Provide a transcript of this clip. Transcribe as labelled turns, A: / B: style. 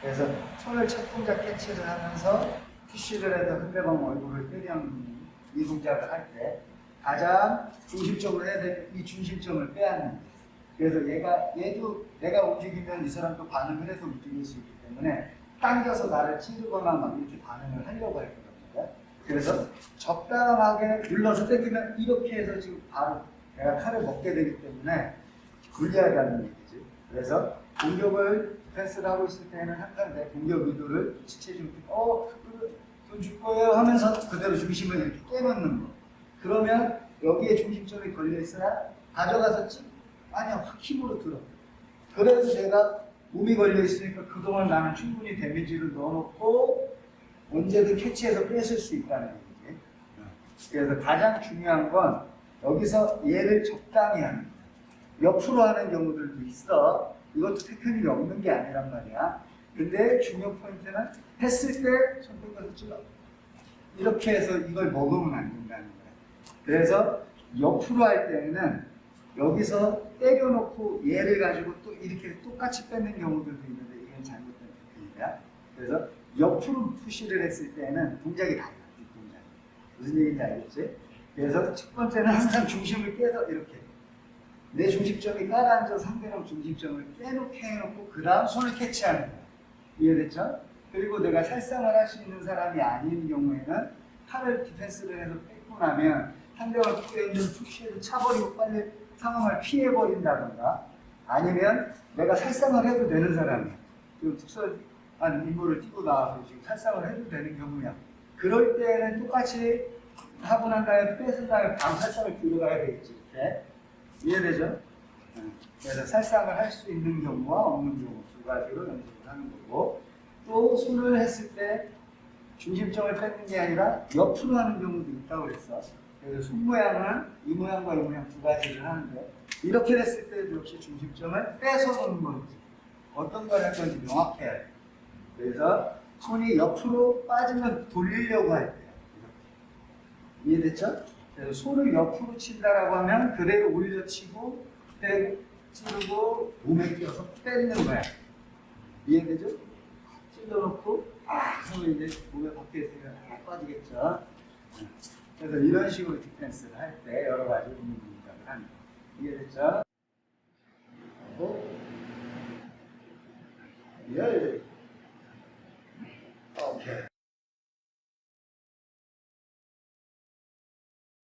A: 그래서 손을 첫 동작 캐치를 하면서 푸시를 해서 상대방 얼굴을 때리는 이 동작을 할 때 가장 중심적으로 해야 될 이 중심점을 빼앗는 거예요. 그래서 얘가 얘도 내가 움직이면 이 사람도 반응을 해서 움직일 수 있기 때문에 당겨서 나를 찌르거나 막 이렇게 반응을 하려고 할 거거든요. 그래서 적당하게 눌러서 당기면 이렇게 해서 지금 바로 내가 칼을 먹게 되기 때문에 불리하게 하는 얘기지. 그래서 공격을 디펜스를 하고 있을 때는 항상 내 공격 의도를 지체적으로 어, 돈줄 거예요 하면서 그대로 중심을 이렇게 깨놓는 거. 그러면 여기에 중심점이 걸려 있어야 가져가서 ጭ 아니야 확 힘으로 들어. 그래서 내가 몸이 걸려 있으니까 그동안 나는 충분히 데미지를 넣어놓고 언제든 캐치해서 뺏을 수 있다는 얘기지. 그래서 가장 중요한 건 여기서 얘를 적당히 하는 거야. 옆으로 하는 경우들도 있어. 이것도 테크닉이 없는 게 아니란 말이야. 근데 중요 포인트는 했을 때 손톱에서 찔러. 이렇게 해서 이걸 먹으면 안 된다는 거야. 그래서 옆으로 할 때는 여기서 때려놓고 얘를 가지고 또 이렇게 똑같이 뺏는 경우들도 있는데 이건 잘못된 테크닉이야. 그래서 옆으로 푸시를 했을 때는 동작이 달라. 뒷동작. 무슨 얘기인지 알겠지? 그래서 첫 번째는 항상 중심을 깨서 이렇게 내 중심점이 깔아앉아 상대방 중심점을 깨놓게 해놓고 그 다음 손을 캐치하는 거야. 이해됐죠? 그리고 내가 살상을 할 수 있는 사람이 아닌 경우에는 팔을 디펜스를 해서 뺏고 나면 상대방 툭에 있는 툭시에도 차버리고 빨리 상황을 피해버린다던가 아니면 내가 살상을 해도 되는 사람이야. 지금 특수한 임무를 띄고 나와서 지금 살상을 해도 되는 경우야. 그럴 때는 똑같이 하고 난 다음에 뺏은 다음에 바로 살상을 들어가야 되겠지. 이렇게. 이해되죠? 응. 그래서 살상을 할 수 있는 경우와 없는 경우 두 가지로 연습을 하는 거고 또 손을 했을 때 중심점을 뺏는 게 아니라 옆으로 하는 경우도 있다고 그랬어. 그래서 손 모양은 이 모양과 이 모양 두 가지를 하는데 이렇게 됐을 때도 역시 중심점을 뺏어 놓는 건지 어떤 걸 할 건지 명확해야 돼. 그래서 손이 옆으로 빠지면 돌리려고 할. 이렇게. 이해됐죠? 손을 옆으로 친다라고 하면 그대로 올려 치고 그대로 찌르고 몸에 끼어서 뺏는 거야. 이해되죠? 찔러놓고 아 하면 이제 몸에 밖에 있으면 아, 빠지겠죠. 그래서 이런 식으로 디펜스를 할 때 여러 가지 운동 동작을 거. 이해됐죠? 하고 예. 오케이.